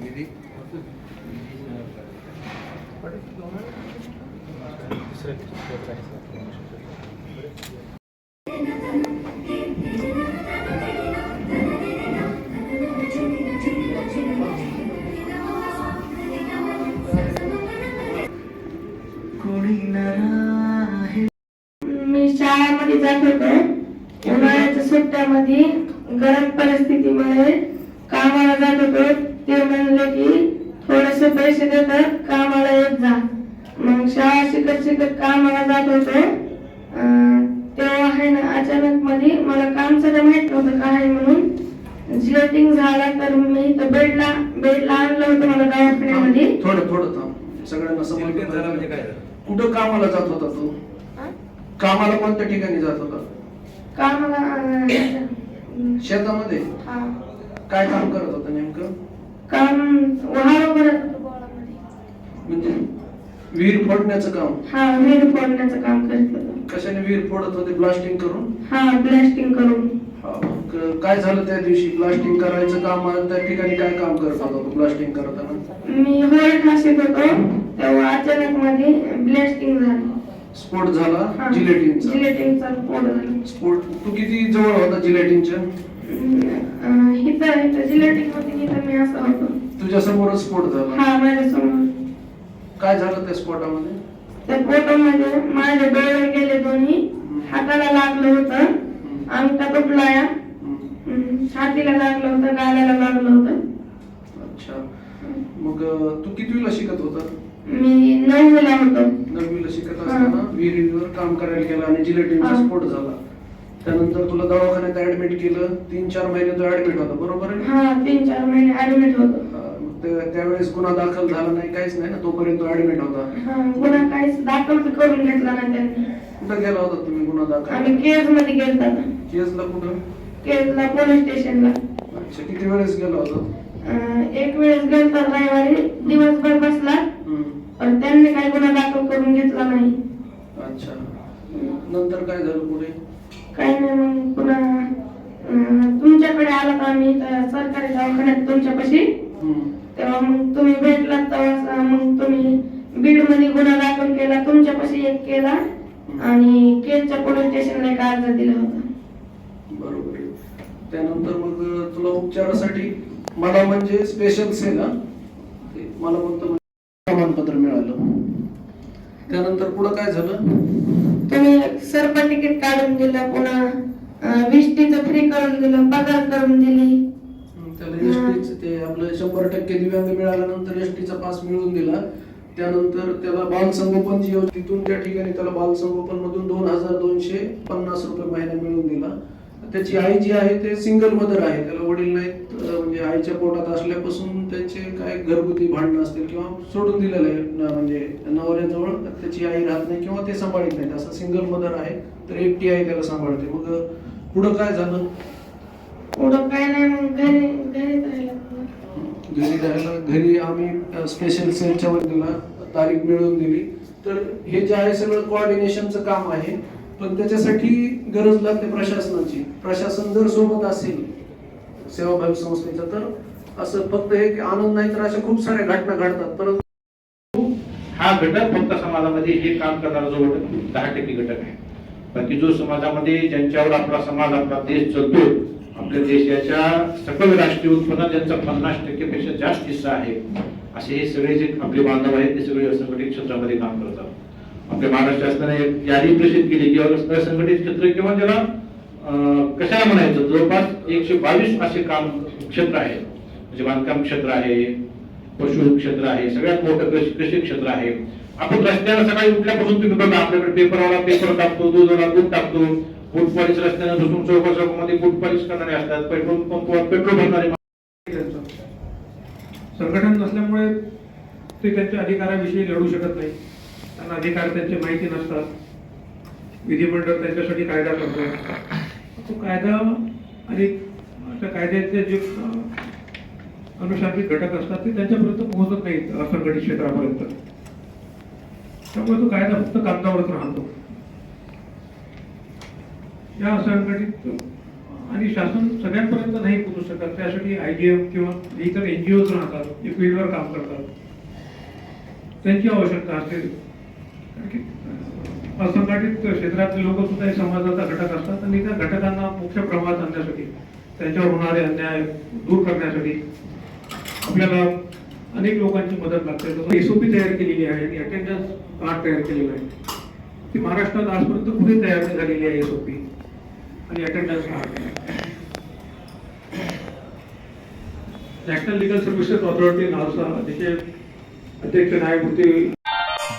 निधी मी शाळेमध्ये जात होते. उन्हाळ्याच्या सुट्ट्यामध्ये गरम परिस्थितीमध्ये कामाला जात होतो. ते म्हणले की थोडेसे पैसे देतात कामाला येत जा. मग शाळा शिकत शिकत कामाला जात होतो. तेव्हा आहे ना अचानक मध्ये मला काम सगळं माहीत नव्हतं काय आहे म्हणून. जिलेटिंग झाला तर मी इथं बेडला बेडला आणलं होतं मला दवाखान्यामध्ये. थोडं थोडं थांब. सगळ्यांना जिलेटिंग झाला म्हणजे काय? कुठं कामाला जात होता तू? कामाला कोणत्या ठिकाणी जात होता? कामाला शेतामध्ये? काय काम करत होता नेमकं? काम वाहन करत होतो गोळामध्ये म्हणजे विहीर फोडण्याचं काम? हा विहीर फोडण्याचं काम करत होतो. कशाने विहीर फोडत होते? ब्लास्टिंग करून? हा ब्लास्टिंग करून. हा, काय झालं त्या दिवशी? ब्लास्टिंग करायचं काम त्या ठिकाणी काय काम करत होता तू ब्लास्टिंग करताना? मी होल ठासीत होतो तेव्हा अचानक मध्ये ब्लास्टिंग झाली. स्फोट झाला. जिलेटिनचा जिलेटिनचा स्फोट झाला. स्फोट? तू किती जवळ होता जिलेटिनच्या अं, इथं इथं जिलेटिनमध्ये इथं मी असं होतो तुझ्या समोरच स्फोट झाला. हा माझ्यासमोर. काय झालं त्या स्फोटामध्ये त्या फोटो मध्ये माझे डोळे गेले दोन्ही हाताला लागलं होतं अंगठा तुटलाया. हम्म. छातीला लागलं होतं गालाला लागलं होतं. अच्छा. मग अं, तू कितवीला शिकत होता? मी नववीला होतो. नववीला शिकत. असताना विहिरीवर काम करायला गेला आणि जिलेटिनचा हा. स्फोट झाला. त्यानंतर तुला दवाखान्यात ऍडमिट केलं तीन चार महिने तू ऍडमिट होता बरोबर आहे? हा तीन चार महिने ऍडमिट होतो. हा, मग ते- त्यावेळेस गुन्हा दाखल झाला नाही काहीच नाही ना तोपर्यंत ऍडमिट होता. हा गुन्हा काहीच दाखल बी करून घेतला त्यांनी. कुठं गेला होता तुम्ही गुन्हा दाखल? आम्ही केजमध्ये गेलता. केसला कुठं? केजला पोलीस स्टेशनला. अच्छा किती वेळेस गेला होता? अं, एक वेळेस गेलता रविवारी दिवसभर बसला. हम्म. पण त्यांनी काही गुन्हा दाखल करून घेतला नाही. नंतर काय झालं पुढे? काही नाही मग पुन्हा अं, तुमच्याकडे आला तर आम्ही इथं सरकारी दवाखान्यात तुमच्यापाशी? हम्म. तेव्हा मग तुम्ही भेटलात तेव्हा मग तुम्ही बीडमध्ये गुन्हा दाखल केला तुमच्यापाशी एक केला आणि केजच्या पोलीस स्टेशनला एक अर्ज दिला होता. बरोबर आहे. त्यानंतर मग तुला उपचारासाठी मला म्हणजे स्पेशल सेल हा ते मला फक्त म्हणजे प्रमाणपत्र मिळालं. त्यानंतर पुढं काय झालं? तुम्ही सर्प तिकीट काढून दिलं पुन्हा विष्टीचं फ्री करून दिलं पगार करून दिली. त्याला एसटीच ते आपलं शंभर टक्के दिव्यांग मिळाल्यानंतर एसटीचा पास मिळवून दिला. त्यानंतर त्याला बालसंगोपन जी तिथून त्या ठिकाणी त्याला बालसंगोपन मधून दोन हजार दोनशे पन्नास रुपये महिना मिळवून दिला. त्याची आई जी आहे ते सिंगल मदर आहे. त्याला वडील नाहीत म्हणजे आईच्या पोटात असल्यापासून त्यांचे काय घरगुती भांडणं असतील किंवा सोडून दिलेलं आहे म्हणजे नवऱ्याजवळ त्याची आई राहत नाही किंवा ते सांभाळत नाहीत. असं सिंगल मदर आहे तर एकटी आई त्याला सांभाळते. मग पुढं काय झालं? पुढं काय नाही मग घरी घरीच राहिला. पुन्हा. घरी आम्ही स्पेशल सेलच्या वतीला तारीख मिळवून दिली. तर हे जे आहे सगळं कोऑर्डिनेशनचं काम आहे. पण त्याच्यासाठी गरज लागते प्रशासनाची. प्रशासन जर सोबत असेल सेवाभावी संस्थेचं तर असं फक्त हे की आनंद नाही तर अशा खूप साऱ्या घटना घडतात. परंतु हा घटक फक्त समाजामध्ये हे काम करणारा जो घटक दहा टक्के घटक आहे. बाकी जो समाजामध्ये ज्यांच्यावर आपला समाज आपला देश चालतो आपल्या देशाच्या सकल राष्ट्रीय उत्पन्नात ज्यांचा पन्नास टक्केपेक्षा जास्त हिस्सा आहे असे हे सगळे जे आपले बांधव आहेत ते सगळे असंघटित क्षेत्रामध्ये काम करतात. आपल्या महाराष्ट्र शासनाने एक यादी प्रसिद्ध केली की असंघटित क्षेत्र किंवा ज्याला कशाला म्हणायचं? जवळपास एकशे बावीस असे काम क्षेत्र आहे. म्हणजे बांधकाम क्षेत्र आहे पशु क्षेत्र आहे सगळ्यात मोठं कृषी कृषी क्षेत्र आहे. आपण रस्त्यानं सकाळी उठल्यापासून तुम्ही बघा आपल्याकडे पेपरवाला पेपर टाकतो दुधाला दूध टाकतो. फूट पॉलिश रस्त्यानं बसून चौका चौकामध्ये बूट पॉलिश करणारे असतात. पेट्रोल पंपवर पेट्रोल भरणारे संघटन नसल्यामुळे ते त्यांच्या अधिकाराविषयी लढू शकत नाही. त्यांना अधिकार त्यांचे माहिती नसतात. विधिमंडळ त्यांच्यासाठी कायदा करतो तो कायदा आणि त्या कायद्याचे जे अनुषंगिक घटक असतात ते त्यांच्यापर्यंत पोहोचत नाहीत असंघटित क्षेत्रापर्यंत. त्यामुळे तो कायदा फक्त कागदावरच राहतो. या असंघटित आणि शासन सगळ्यांपर्यंत नाही पोहोचू शकत. त्यासाठी आय डी एम किंवा इतर एन जी ओज राहतात जे फील्डवर काम करतात. त्यांची आवश्यकता असते. असंघटित क्षेत्रातले लोक सुद्धा हे समाजाचा घटक असतात आणि त्या घटकांना मुख्य प्रवाहात आणण्यासाठी त्यांच्यावर होणारे अन्याय दूर करण्यासाठी आपल्याला अनेक लोकांची मदत लागते. जसं एसओपी तयार केलेली आहे आणि अटेंडन्स कार्ड तयार केलेलं आहे. ती महाराष्ट्रात आजपर्यंत कुठे तयार झालेली आहे एसओपी आणि attendance card national legal services authority नावसा त्याचे अध्यक्ष न्यायमूर्ती